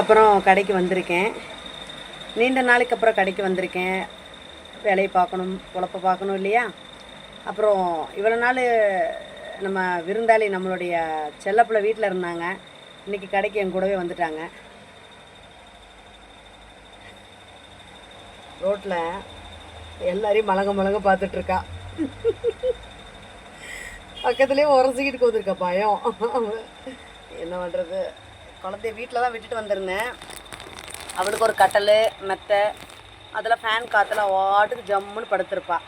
அப்புறம் கடைக்கு வந்திருக்கேன். நீண்ட நாளைக்கு அப்புறம் கடைக்கு வந்திருக்கேன். வேலையை பார்க்கணும் பொழப்ப பார்க்கணும் இல்லையா? அப்புறம் இவ்வளோ நாள் நம்ம விருந்தாளி நம்மளுடைய செல்லப்பிள்ளை வீட்டில் இருந்தாங்க. இன்றைக்கி கடைக்கு என் கூடவே வந்துட்டாங்க. ரோட்டில் எல்லாரையும் மலங்க மலங்க பார்த்துட்ருக்கா பக்கத்துலேயே உரசிக்கிட்டு வந்திருக்க பயம். என்ன பண்ணுறது குழந்தைய வீட்டில் தான் விட்டுட்டு வந்திருந்தேன். அவளுக்கு ஒரு கட்டல் மெத்தை அதில் ஃபேன் காற்றுல வாட்டுக்கு ஜம்முன்னு படுத்திருப்பா.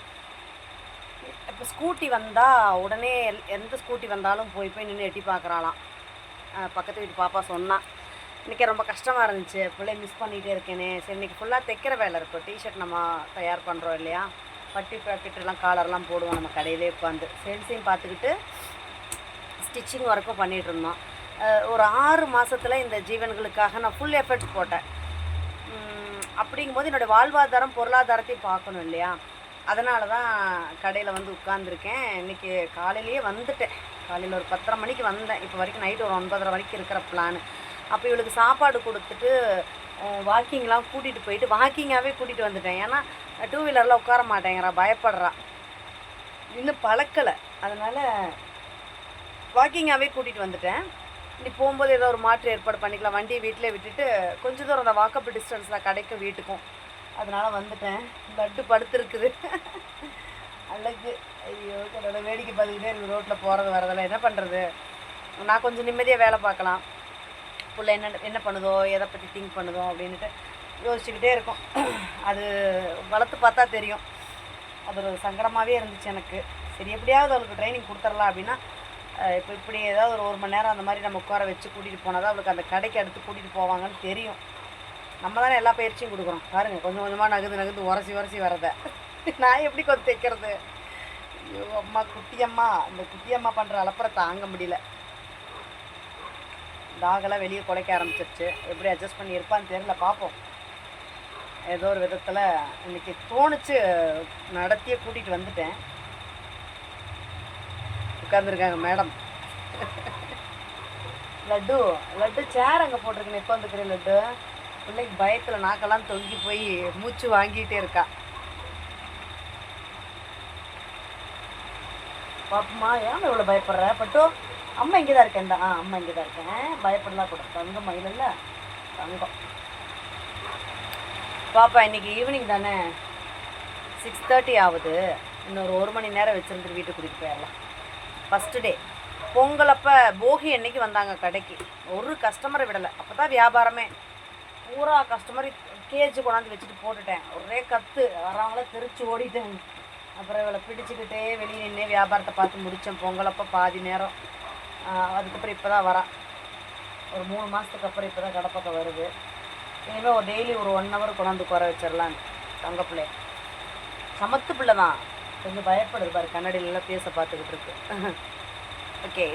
இப்போ ஸ்கூட்டி வந்தால் உடனே எல்- எந்த ஸ்கூட்டி வந்தாலும் போய் போய் நின்று எட்டி பார்க்குறாளாம் பக்கத்து வீட்டு பாப்பா சொன்னான் இன்றைக்கி ரொம்ப கஷ்டமாக இருந்துச்சு பிள்ளைய மிஸ் பண்ணிகிட்டே இருக்கேனே. சரி இன்றைக்கி ஃபுல்லாக தைக்கிற வேலை இருக்கும் டிஷர்ட் நம்ம தயார் பண்ணுறோம் இல்லையா? பட்டி பாக்கெட்லாம் காலர்லாம் போடுவோம் நம்ம கடையிலே உட்காந்து சேல்ஸையும் பார்த்துக்கிட்டு ஸ்டிச்சிங் ஒர்க்கும் பண்ணிகிட்டு இருந்தோம். ஒரு ஆறு மாதத்தில் இந்த ஜீவன்களுக்காக நான் ஃபுல் எஃபர்ட் போட்டேன். அப்படிங்கும்போது என்னோடய வாழ்வாதாரம் பொருளாதாரத்தையும் பார்க்கணும் இல்லையா? அதனால தான் கடையில் வந்து உட்காந்துருக்கேன் இன்றைக்கி காலையிலேயே வந்துட்டேன். காலையில் ஒரு பத்தரை மணிக்கு வந்தேன். இப்போ வரைக்கும் நைட்டு ஒரு ஒன்பதரை வரைக்கும் இருக்கிற பிளான் அப்போ இவளுக்கு சாப்பாடு கொடுத்துட்டு வாக்கிங்லாம் கூட்டிகிட்டு போயிட்டு வாக்கிங்காகவே கூட்டிகிட்டு வந்துட்டேன். ஏன்னா டூ வீலரில் உட்கார மாட்டேங்கிறா பயப்படுறா. இன்னும் பழக்கலை. அதனால் வாக்கிங்காகவே கூட்டிகிட்டு வந்துட்டேன். நீ போகும்போது ஏதோ ஒரு மாற்று ஏற்பாடு பண்ணிக்கலாம். வண்டியை வீட்டிலே விட்டுட்டு கொஞ்சம் தூரம் அந்த வாக்கப் டிஸ்டன்ஸ் தான் கிடைக்கும் வீட்டுக்கும். அதனால் வந்துட்டேன். லட்டு படுத்துருக்குது. அழகு. ஐயோ கடவுளே வேடிக்கை பார்த்துக்கிட்டே இருக்கு. ரோட்டில் போகிறது வரதெல்லாம் என்ன பண்ணுறது நான் கொஞ்சம் நிம்மதியாக வேலை பார்க்கலாம். பிள்ளை என்ன என்ன பண்ணுதோ எதை பற்றி திங்க் பண்ணுதோ அப்படின்ட்டு யோசிச்சுக்கிட்டே இருக்கும். அது வளர்த்து பார்த்தா தெரியும். அது ஒரு சங்கடமாகவே இருந்துச்சு எனக்கு. சரி எப்படியாவது அவளுக்கு ட்ரைனிங் கொடுத்துடலாம் அப்படின்னா இப்போ இப்படி ஏதாவது ஒரு ஒரு மணி நேரம் அந்த மாதிரி நம்ம உட்கார வச்சு கூட்டிகிட்டு போனால் தான் அவளுக்கு அந்த கடைக்கு அடுத்து கூட்டிகிட்டு போவாங்கன்னு தெரியும். நம்ம தானே எல்லா பயிற்சியும் கொடுக்குறோம். பாருங்கள் கொஞ்சம் கொஞ்சமாக நகுது நகுது உரசி உரசி வரத நான் எப்படி கொஞ்சம் தைக்கிறது ஐயோ அம்மா குட்டியம்மா. இந்த குட்டியம்மா பண்ணுற அலப்பறை தாங்க முடியல. டாகெல்லாம் வெளியே குலைக்க ஆரம்பிச்சிருச்சு. எப்படி அட்ஜஸ்ட் பண்ணி இருப்பான்னு தெரியல பார்ப்போம் ஏதோ ஒரு விதத்தில் இன்னைக்கு தோணுச்சு நடத்தியே கூட்டிகிட்டு வந்துட்டேன். உட்காந்துருக்காங்க மேடம். லட்டு லட்டு சேர் அங்கே போட்டிருக்கேன் இப்போ வந்துக்கிறேன் லட்டு? பிள்ளைக்கு பயத்தில் நாக்கெல்லாம் தொங்கி போய் மூச்சு வாங்கிட்டே இருக்கா. பாப்பம்மா ஏன் இவ்வளோ பயப்படுற? பட்டு அம்மா இங்கே தான் இருக்கேன் ஆ அம்மா இங்கே தான் இருக்கேன். பயப்படலாம் கூட. தங்கம் மயிலில்ல? தங்கம். பாப்பா இன்னைக்கு ஈவினிங் தானே? சிக்ஸ் தேர்ட்டி ஆகுது. இன்னொரு ஒரு மணி நேரம் வச்சுருந்து வீட்டுக்கு கூட்டிகிட்டு போயிடலாம். ஃபஸ்ட்டு டே பொங்கல் அப்போ போகி அன்னைக்கு வந்தாங்க கடைக்கு? ஒரு கஸ்டமரை விடலை. அப்போ தான் வியாபாரமே. பூரா கஸ்டமர் கேஜ் கொண்டாந்து வச்சுட்டு போட்டுட்டேன். ஒரே கத்து. வரவங்கள தெரிச்சு ஓடிட்டேன். அப்புறம் இவளை பிடிச்சிக்கிட்டே வெளியே நின்று வியாபாரத்தை பார்த்து முடித்தேன் பொங்கல் அப்போ பாதி நேரம். அதுக்கப்புறம் இப்போ தான் வரான் ஒரு மூணு மாதத்துக்கு அப்புறம் இப்போ தான் கடைப்பக்கம் வருது. இனிமேல் ஒரு டெய்லி ஒரு ஒன் ஹவர் கொண்டாந்து குறை வச்சிடலான்னு தங்க பிள்ளை சமத்து பிள்ளை தான். கொஞ்சம் பயப்படுது பாரு கண்ணாடியிலலாம் பேச பார்த்துக்கிட்டு இருக்கு. ஓகே